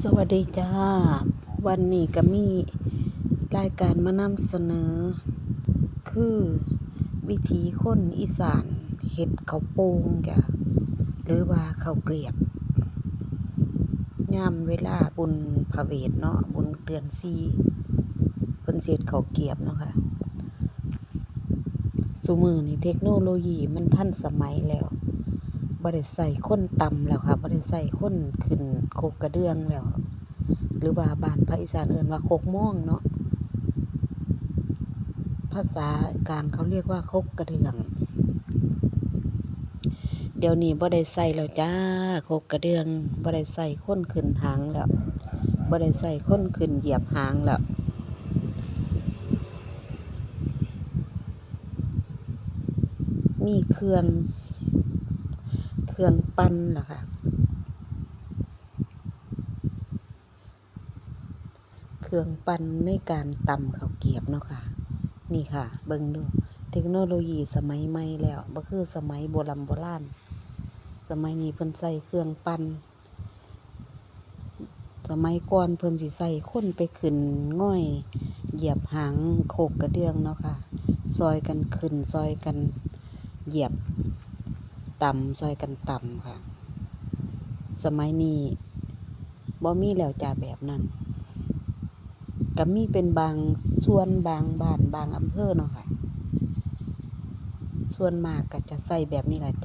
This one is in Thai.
สวัสดีจ้า วันนี้ก็มีรายการมานำเสนอ คือวิถีคนอีสานเฮ็ดเขาโป่งจ้ะหรือว่าเขาเกลียบยามเวลาบุญพระเวทเนาะบุญเดือนสี่เพิ่นเขาเกรียบเนาะค่ะซุมื้อนี้เทคโนโลยีมันทันสมัยแล้ว บ่ได้ใช้คนตำแล้วค่ะบ่ได้ใช้คนขึ้นโคกกระเดื่องแล้ว หรือว่าบ้านภาคอีสานเอิ้นว่าโคกม่องเนาะภาษากลางเขาเรียกว่าโคกกระเดื่อง เดี๋ยวนี้บ่ได้ใช้แล้วจ้าโคกกระเดื่องบ่ได้ใช้คนขึ้นหางแล้วบ่ได้ใช้คนขึ้นเหยียบหางแล้วมีเครื่อง เครื่องปั่นล่ะค่ะ เครื่องปั่นในการตำข้าวเกียบเนาะค่ะ นี่ค่ะ เบิ่งดู เทคโนโลยีสมัยใหม่แล้วบ่คือสมัยโบร่ำโบราณ สมัยนี้เพิ่นใช้เครื่องปั่นสมัยก่อนเพิ่นสิใช้คนไปขึ้นง่อย เหยียบหางโคกกระเดื่องเนาะค่ะ ซอยกันขึ้นซอยกันเหยียบ ตำซอยกันตำค่ะ สมัยนี้บ่มีแล้วจ้าแบบนั้นก็มีเป็นบางส่วนบางบ้านบางอำเภอเนาะค่ะ ส่วนมากก็จะใส่แบบนี้แหละจ้ะ